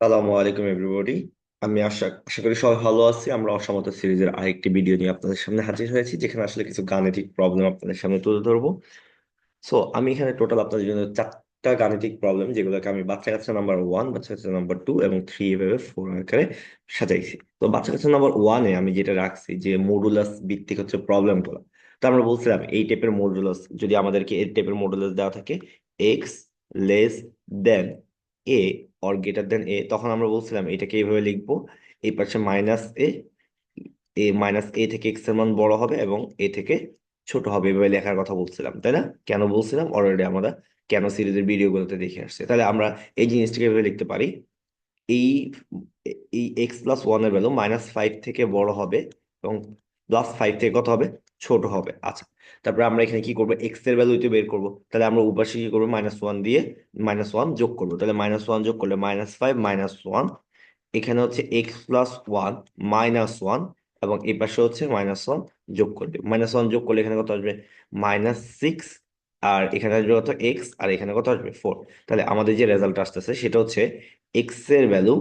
সালামু আলাইকুম এভরিবডি আমি আশা আশা করি সবাই ভালো আছি। আমরা অসমতা সিরিজের আরেকটি ভিডিও নিয়ে আপনাদের সামনে হাজির হয়েছি, যেখানে আসলে কিছু গাণিতিক প্রবলেম আপনাদের সামনে তুলে ধরবো। সো আমি এখানে টোটাল আপনাদের জন্য চারটা গাণিতিক প্রবলেম যেগুলোকে আমি বাচ্চা কাচ্চা নাম্বার ওয়ান বাচ্চা কাচ্চা নাম্বার টু এবং থ্রি এভাবে ফোর আকারে সাজাইছি। তো বাচ্চা কাচ্চা নাম্বার ওয়ানে আমি যেটা রাখছি যে মডুলাস ভিত্তিক হচ্ছে প্রবলেমগুলো তো আমরা বলছিলাম এই টাইপের মডুলাস যদি আমাদেরকে এই টাইপের মডুলাস দেওয়া থাকে X less than A or greater than A তখন আমরা বলছিলাম এটাকে এইভাবে লিখব। এই পাশে মাইনাস এ এ মাইনাস এ থেকে এক্সের মান বড় হবে এবং এ থেকে ছোট হবে, এভাবে লেখার কথা বলছিলাম, তাই না? কেন বলছিলাম? অলরেডি আমরা কেন সিরিজের ভিডিওগুলোতে দেখে আসছে। তাহলে আমরা এই জিনিসটাকে এভাবে লিখতে পারি। এই এই এক্স প্লাস ওয়ানের ভ্যালু মাইনাস ফাইভ থেকে বড় হবে এবং প্লাস ফাইভ থেকে কত হবে? ছোট হবে। আচ্ছা তারপরে আমরা এখানে কি করব? এক্সের ভ্যালু বের করব। তাহলে আমরা উপাশে কি করব? মাইনাস ওয়ান দিয়ে মাইনাস ওয়ান যোগ করব। তাহলে মাইনাস ওয়ান যোগ করলে মাইনাস ফাইভ মাইনাস ওয়ান এখানে হচ্ছে X plus one minus one এবং এই পাশে হচ্ছে মাইনাস ওয়ান যোগ করবে মাইনাস ওয়ান যোগ করলে এখানে কত আসবে? মাইনাস সিক্স আর এখানে আসবে কত? এক্স আর এখানে কত আসবে? ফোর তাহলে আমাদের যে রেজাল্ট আসতেছে সেটা হচ্ছে এক্সের ভ্যালু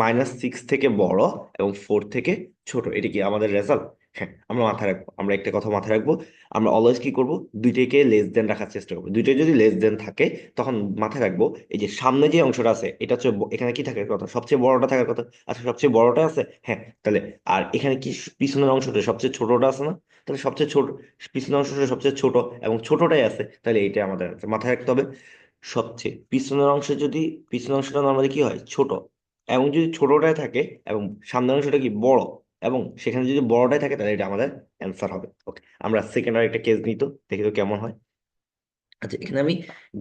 মাইনাস সিক্স থেকে বড় এবং ফোর থেকে ছোট। এটা কি আমাদের রেজাল্ট হ্যাঁ আমরা মাথায় রাখব, আমরা একটা কথা মাথায় রাখব, আমরা অলওয়েজ কি করব? দুইটাকে লেস দেন রাখার চেষ্টা করব। দুইটাই যদি লেস দেন থাকে, তখন মাথায় রাখব, এই যে সামনে যে অংশটা আছে, এটা হচ্ছে এখানে কি থাকার কথা? সবচেয়ে বড়টা থাকার কথা? আচ্ছা সবচেয়ে বড়টা আছে? হ্যাঁ তাহলে আর এখানে কি পিছনের অংশটা সবচেয়ে ছোটটা আছে না? তাহলে সবচেয়ে ছোট, পিছনের অংশটা সবচেয়ে ছোট এবং ছোটটাই আছে, তাহলে এইটা আমাদের। মাথায় রাখতে হবে। সবচেয়ে পিছনের অংশে যদি, পিছনের অংশটা নর্মালি কি হয়? ছোট। এবং যদি ছোটটাই থাকে এবং সামনের অংশটা কি? বড়। এবং সেখানে যদি বড়টাই থাকে, তাহলে এটা আমাদের অ্যান্সার হবে। ওকে আমরা সেকেন্ড আর একটা কেস নিই তো, দেখি তো কেমন হয়। আচ্ছা এখানে আমি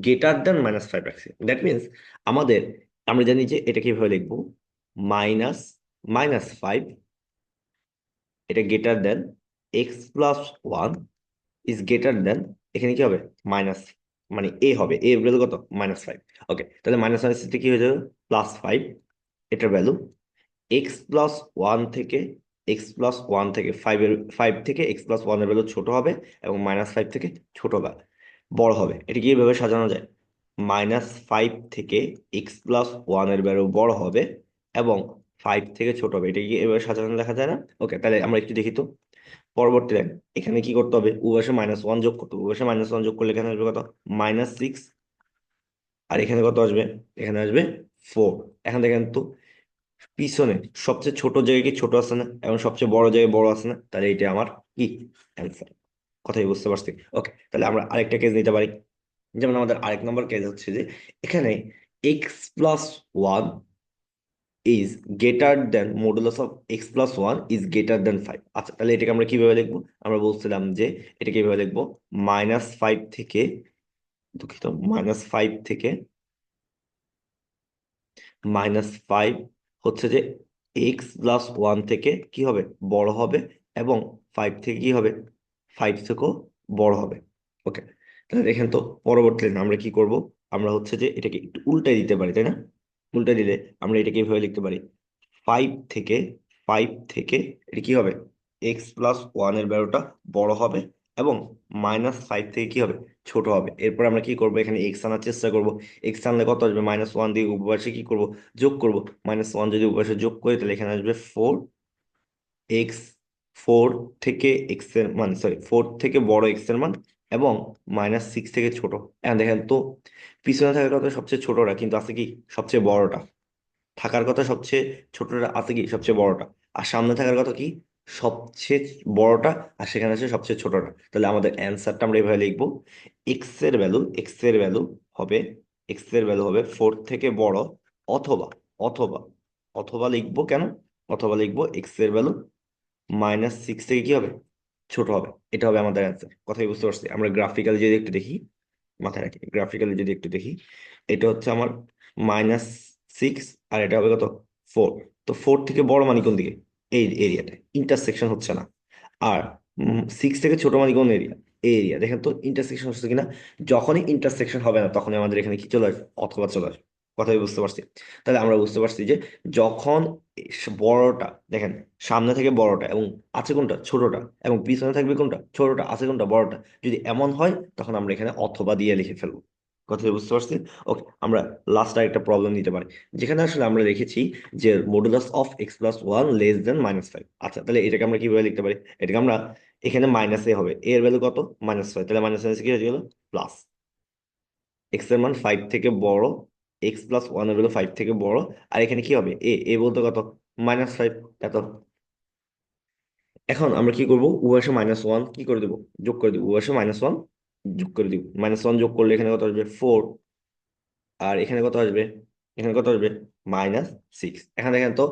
গ্রেটার দেন মাইনাস ফাইভ রাখছি। দ্যাট মিনস আমাদের, আমরা জানি যে এটা কীভাবে লিখব? মাইনাস মাইনাস ফাইভ এটা greater than X plus one is greater than এখানে কি হবে? মাইনাস মানে এ হবে। এ ভ্যালু কত? মাইনাস ফাইভ ওকে তাহলে মাইনাস মাইনাস কি হয়ে যাবে? প্লাস ফাইভ এটার ভ্যালু এক্স প্লাস ওয়ান থেকে এক্স প্লাস ওয়ান থেকে ফাইভের ফাইভ থেকে এক্স প্লাস ওয়ানের ভ্যালু ছোট হবে এবং মাইনাস ফাইভ থেকে ছোট হবে বড় হবে। এটা কি এভাবে সাজানো যায়? মাইনাস ফাইভ থেকে এক্স প্লাস ওয়ানের ভ্যালু বড় হবে এবং ফাইভ থেকে ছোট হবে। এটা কি এভাবে সাজানো দেখা যায় না? ওকে তাহলে আমরা একটু দেখি তো। পরবর্তী লাইন এখানে কি করতে হবে? উভয়সে মাইনাস ওয়ান যোগ করতে হবে। উভয়সে মাইনাস ওয়ান যোগ করলে এখানে আসবে কত? মাইনাস সিক্স আর এখানে কত আসবে? এখানে আসবে ফোর এখন দেখেন তো পিছনে সবচেয়ে ছোট জায়গায় কি ছোট আছে না? এবং সবচেয়ে বড় জায়গায় বড় আছে না? তাহলে এটা আমার কি অ্যান্সার কথাই বুঝতে পারছি। ওকে তাহলে আমরা আরেকটা কেস নিতে পারি। যেমন আমাদের আরেক নম্বর কেস হচ্ছে যে, এখানে X plus one is greater than modulus of X plus one is greater than five আচ্ছা তাহলে এটাকে আমরা কীভাবে লিখব? আমরা বলছিলাম যে, এটাকে কীভাবে লিখব? মাইনাস ফাইভ থেকে, দুঃখিত মাইনাস ফাইভ থেকে মাইনাস ফাইভ হচ্ছে যে এক্স প্লাস ওয়ান থেকে কি হবে? বড় হবে এবং ফাইভ থেকে কি হবে? ফাইভ থেকেও বড় হবে। ওকে তাহলে দেখেন তো পরবর্তী আমরা কি করব? আমরা হচ্ছে যে এটাকে একটু উল্টাই দিতে পারি, তাই না? উল্টে দিলে আমরা এটাকে এভাবে লিখতে পারি। ফাইভ থেকে ফাইভ থেকে এটা কি হবে? এক্স প্লাস ওয়ানের ব্যারোটা বড় হবে এবং মাইনাস ফাইভ থেকে কি হবে? ছোট হবে। এরপর আমরা কি করব? এখানে এক্স আনার চেষ্টা করব। এক্স আনলে কত আসবে? মাইনাস ওয়ান দিয়ে উপপাশে কি করব? যোগ করব। মাইনাস ওয়ান যদি উপপাশে যোগ করি, তাহলে এখানে আসবে ফোর এক্স ফোর থেকে এক্সের মান সরি ফোর থেকে বড় এক্সের মান এবং মাইনাস সিক্স থেকে ছোট। এখন দেখেন তো, পিছনে থাকার কথা সবচেয়ে ছোটটা কিন্তু আছে কি? সবচেয়ে বড়টা। থাকার কথা সবচেয়ে ছোটটা আছে কি? সবচেয়ে বড়টা। আর সামনে থাকার কথা কি? সবচেয়ে বড়টা আর সেখানে আছে সবচেয়ে ছোটটা। তাহলে আমাদের অ্যান্সারটা আমরা এভাবে লিখব। এক্সের ভ্যালু এক্সের ভ্যালু হবে এক্সের ভ্যালু হবে ফোর থেকে বড় অথবা অথবা অথবা লিখব কেন? অথবা লিখব এক্সের ভ্যালু মাইনাস সিক্স থেকে কি হবে? ছোট হবে। এটা হবে আমাদের অ্যান্সার। কথাই বুঝতে পারছি? আমরা গ্রাফিক্যালি যদি একটু দেখি, মাথায় রাখি গ্রাফিক্যালি যদি একটু দেখি, এটা হচ্ছে আমার মাইনাস সিক্স আর এটা হবে কত? ফোর তো ফোর থেকে বড় মানে কোন দিকে? এই এরিয়াটা ইন্টারসেকশন হচ্ছে না। আর সিক্স থেকে ছোট মানে কোন এরিয়া এই এরিয়া দেখেন তো ইন্টারসেকশন হচ্ছে কিনা? যখনই ইন্টারসেকশন হবে না, তখনই আমাদের এখানে কি চলে আসবে? অথবা চলে আসবে। কথাই বুঝতে পারছি। তাহলে আমরা বুঝতে পারছি যে, যখন বড়টা, দেখেন, সামনে থেকে বড়টা এবং আছে কোনটা? ছোটটা। এবং পিছনে থাকবে কোনটা? ছোটটা, আছে কোনটা? বড়টা। যদি এমন হয়, তখন আমরা এখানে অথবা দিয়ে লিখে ফেলব। কথা বুঝতে পারছি ওকে আমরা লাস্ট আর একটা প্রবলেম নিতে পারি। যেখানে আসলে আমরা রেখেছি যে modulus of X plus one less than minus five আচ্ছা তাহলে এটাকে আমরা কীভাবে লিখতে পারি? এটাকে আমরা এখানে মাইনাস এ হবে। এর ভ্যালু কত? মাইনাস ফাইভ তাহলে মাইনাস মাইনাস কি হয়ে গেল? প্লাস এক্সের মান ফাইভ থেকে বড় এক্স প্লাস ওয়ানের ভ্যালু ফাইভ থেকে বড়। আর এখানে কি হবে? এ এ বলতে কত? মাইনাস ফাইভ এত। এখন আমরা কি করব? উভয় মাইনাস ওয়ান কি করে দেবো? যোগ করে দিব। উভয় মাইনাস ওয়ান যোগ করে দিব। মাইনাস ওয়ান যোগ করলে এখানে কত আসবে? ফোর আর এখানে কত আসবে? এখানে কত আসবে? মাইনাস সিক্স এখানে দেখেন তো,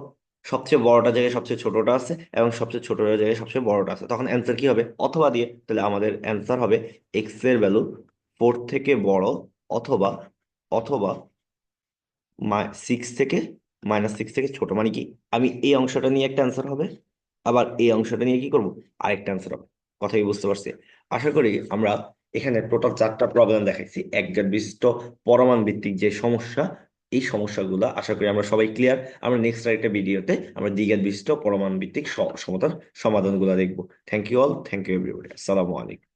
সবচেয়ে বড়টা জায়গায় সবচেয়ে ছোটটা আছে এবং সবচেয়ে ছোট জায়গায় সবচেয়ে বড়টা আছে। তখন অ্যান্সার কি হবে? অথবা দিয়ে, তাহলে আমাদের অ্যান্সার হবে এক্সের ভ্যালু ফোর থেকে বড় অথবা অথবা সিক্স থেকে মাইনাস সিক্স থেকে ছোট। মানে কি? আমি এই অংশটা নিয়ে একটা অ্যান্সার হবে, আবার এই অংশটা নিয়ে কি করব? আরেকটা অ্যান্সার হবে। কথাই বুঝতে পারছি? আশা করি আমরা এখানে টোটাল চারটা প্রবলেম দেখাইছি। একজাট বিশিষ্ট পরমাণু ভিত্তিক যে সমস্যা, এই সমস্যাগুলো আশা করি আমরা সবাই ক্লিয়ার আমরা নেক্সট আরেকটা ভিডিওতে আমরা দ্বিঘাত বিশিষ্ট পরমাণু ভিত্তিক সমতার সমাধানগুলো দেখব। Thank you all thank you everybody আসসালামু আলাইকুম